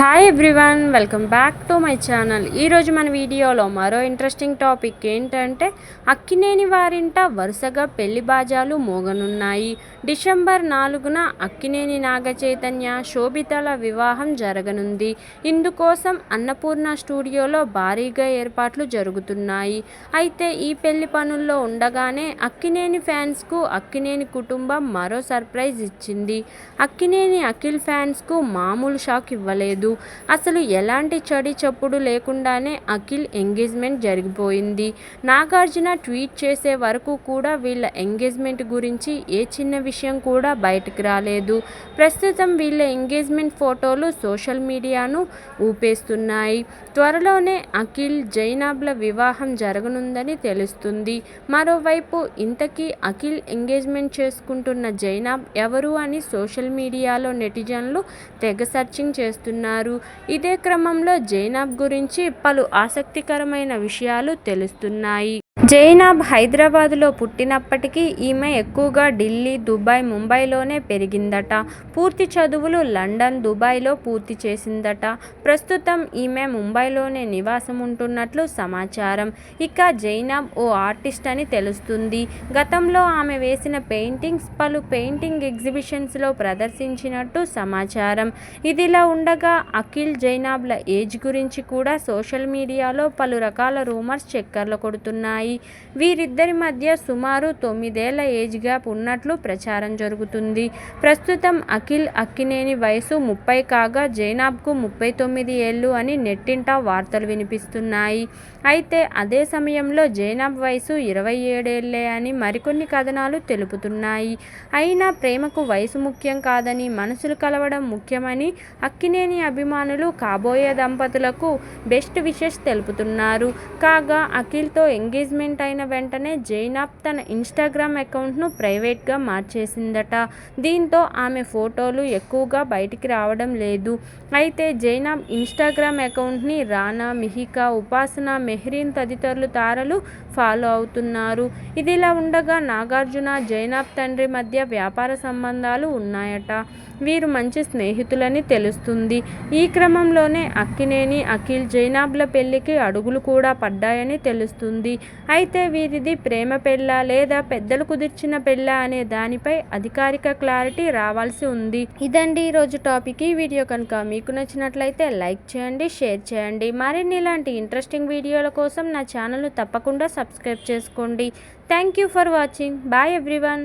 Hi everyone welcome back to my channel ఈరోజు మన వీడియోలో మరో ఇంట్రెస్టింగ్ టాపిక్ ఏంటంటే అక్కినేని వారింట వరుసగా పెళ్ళి బాజాలు మోగనున్నాయి. డిసెంబర్ నాలుగున అక్కినేని నాగ చైతన్య శోభితల వివాహం జరగనుంది. ఇందుకోసం అన్నపూర్ణ స్టూడియోలో భారీగా ఏర్పాట్లు జరుగుతున్నాయి. అయితే ఈ పెళ్ళి పనుల్లో ఉండగానే అక్కినేని ఫ్యాన్స్కు అక్కినేని కుటుంబం మరో సర్ప్రైజ్ ఇచ్చింది. అక్కినేని అఖిల్ ఫ్యాన్స్కు మామూలు షాక్ ఇవ్వలేదు. అసలు ఎలాంటి చడి చప్పుడు లేకుండానే అఖిల్ ఎంగేజ్మెంట్ జరిగిపోయింది. నాగార్జున ట్వీట్ చేసే వరకు కూడా వీళ్ళ ఎంగేజ్మెంట్ గురించి ఏ చిన్న విషయం కూడా బయటకు రాలేదు. ప్రస్తుతం వీళ్ళ ఎంగేజ్మెంట్ ఫోటోలు సోషల్ మీడియాను ఊపేస్తున్నాయి. త్వరలోనే అఖిల్ జైనాబ్ల వివాహం జరగనుందని తెలుస్తుంది. మరోవైపు ఇంతకీ అఖిల్ ఎంగేజ్మెంట్ చేసుకుంటున్న జైనాబ్ ఎవరు అని సోషల్ మీడియాలో నెటిజన్లు తెగ సర్చింగ్ చేస్తున్నారు. ఇదే క్రమంలో జైనబ్ గురించి పలు ఆసక్తికరమైన విషయాలు తెలుస్తున్నాయి. జైనాబ్ హైదరాబాదులో పుట్టినప్పటికీ ఈమె ఎక్కువగా ఢిల్లీ దుబాయ్ ముంబైలోనే పెరిగిందట. పూర్తి చదువులు లండన్ దుబాయ్లో పూర్తి చేసిందట. ప్రస్తుతం ఈమె ముంబైలోనే నివాసం ఉంటున్నట్లు సమాచారం. ఇక జైనాబ్ ఓ ఆర్టిస్ట్ అని తెలుస్తుంది. గతంలో ఆమె వేసిన పెయింటింగ్స్ పలు పెయింటింగ్ ఎగ్జిబిషన్స్లో ప్రదర్శించినట్టు సమాచారం. ఇదిలా ఉండగా అఖిల్ జైనాబ్ల ఏజ్ గురించి కూడా సోషల్ మీడియాలో పలు రకాల రూమర్స్ చక్కర్లు కొడుతున్నాయి. వీరిద్దరి మధ్య సుమారు తొమ్మిదేళ్ళ ఏజ్ గ్యాప్ ఉన్నట్లు ప్రచారం జరుగుతుంది. ప్రస్తుతం అఖిల్ అక్కినేని వయసు ముప్పై కాగా జైనాబ్కు ముప్పై తొమ్మిది ఏళ్ళు అని నెట్టింటా వార్తలు వినిపిస్తున్నాయి. అయితే అదే సమయంలో జైనాబ్ వయసు ఇరవై ఏడేళ్ళే అని మరికొన్ని కథనాలు తెలుపుతున్నాయి. అయినా ప్రేమకు వయసు ముఖ్యం కాదని మనసులు కలవడం ముఖ్యమని అక్కినేని అభిమానులు కాబోయే దంపతులకు బెస్ట్ విషెస్ తెలుపుతున్నారు. కాగా అఖిల్తో ఎంగేజ్మెంట్ అయిన వెంటనే జైనాబ్ తన ఇన్స్టాగ్రామ్ అకౌంట్ను ప్రైవేట్గా మార్చేసిందట. దీంతో ఆమె ఫోటోలు ఎక్కువగా బయటికి రావడం లేదు. అయితే జైనాబ్ ఇన్స్టాగ్రామ్ అకౌంట్ని రానా మిహికా ఉపాసన మెహ్రీన్ తదితరులు తారలు ఫాలో అవుతున్నారు. ఇదిలా ఉండగా నాగార్జున జైనాబ్ తండ్రి మధ్య వ్యాపార సంబంధాలు ఉన్నాయట. వీరు మంచి స్నేహితులని తెలుస్తుంది. ఈ క్రమంలోనే అక్కినేని అఖిల్ జైనాబ్ల పెళ్ళికి అడుగులు కూడా పడ్డాయని తెలుస్తుంది. అయితే వీరిది ప్రేమ పెళ్ళ లేదా పెద్దలు కుదిర్చిన పెళ్ళ అనే దానిపై అధికారిక క్లారిటీ రావాల్సి ఉంది. ఇదండి ఈరోజు టాపిక్. ఈ వీడియో కనుక మీకు నచ్చినట్లయితే లైక్ చేయండి షేర్ చేయండి. మరిన్ని ఇలాంటి ఇంట్రెస్టింగ్ వీడియోల కోసం నా ఛానల్ను తప్పకుండా సబ్స్క్రైబ్ చేసుకోండి. Thank you for watching bye everyone